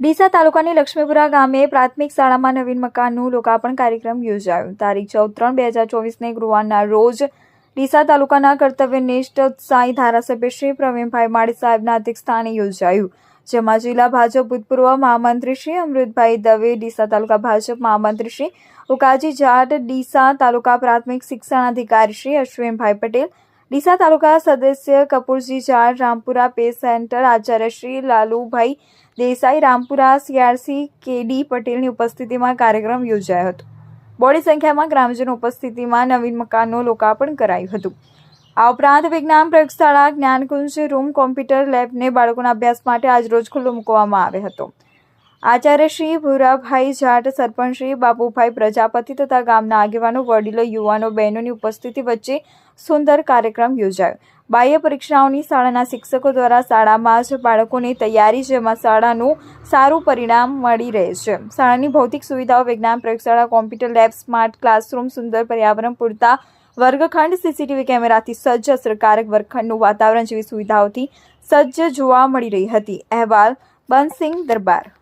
ડીસા તાલુકાની લક્ષ્મીપુરા ગામે પ્રાથમિક શાળામાં નવીન મકાનનું લોકાર્પણ કાર્યક્રમ યોજાયો. તારીખ ચૌદ ત્રણ બે હજાર ચોવીસને ગુરુવારના રોજ ડીસા તાલુકાના કર્તવ્યનિષ્ઠ ઉત્સાહી ધારાસભ્ય શ્રી પ્રવીણભાઈ માળી સાહેબના અધ્યક્ષસ્થાને યોજાયું, જેમાં જિલ્લા ભાજપ ભૂતપૂર્વ મહામંત્રી શ્રી અમૃતભાઈ દવે, ડીસા તાલુકા ભાજપ મહામંત્રી શ્રી ઉકાજી જાટ, ડીસા તાલુકા પ્રાથમિક શિક્ષણાધિકારી શ્રી અશ્વિનભાઈ પટેલ ડીસા તાલુકા સદસ્ય કપૂરજી ચાર રામપુરા પે સેન્ટર આચાર્ય શ્રી લાલુભાઈ દેસાઈ, રામપુરા સીઆરસી કેડી પટેલની ઉપસ્થિતિમાં કાર્યક્રમ યોજાયો હતો. બોડી સંખ્યામાં ગ્રામજનો ઉપસ્થિતિમાં નવીન મકાનનું લોકાર્પણ કરાયું હતું. આ ઉપરાંત વિજ્ઞાન પ્રયોગશાળા, જ્ઞાનકુંજ, રૂમ કોમ્પ્યુટર લેબને બાળકોના અભ્યાસ માટે આજરોજ ખુલ્લો મૂકવામાં આવ્યો હતો. આચાર્ય શ્રી ભૂરાભાઈ જાટ, સરપંચ શ્રી બાબુભાઈ પ્રજાપતિ તથા ગામના આગેવાનો, વડીલો, યુવાનો, બહેનોની ઉપસ્થિતિ વચ્ચે સુંદર કાર્યક્રમ યોજાયો. બાહ્ય પરીક્ષાઓની શાળાના શિક્ષકો દ્વારા શાળામાં જ બાળકોની તૈયારી, જેમાં શાળાનું સારું પરિણામ મળી રહે છે. શાળાની ભૌતિક સુવિધાઓ, વિજ્ઞાન પ્રયોગશાળા, કોમ્પ્યુટર લેબ, સ્માર્ટ ક્લાસરૂમ, સુંદર પર્યાવરણ પૂરતા વર્ગખંડ, સીસીટીવી કેમેરાથી સજ્જ, અસરકારક વર્ગખંડનું વાતાવરણ જેવી સુવિધાઓથી સજ્જ જોવા મળી રહી હતી. અહેવાલ બંસિંગ દરબાર.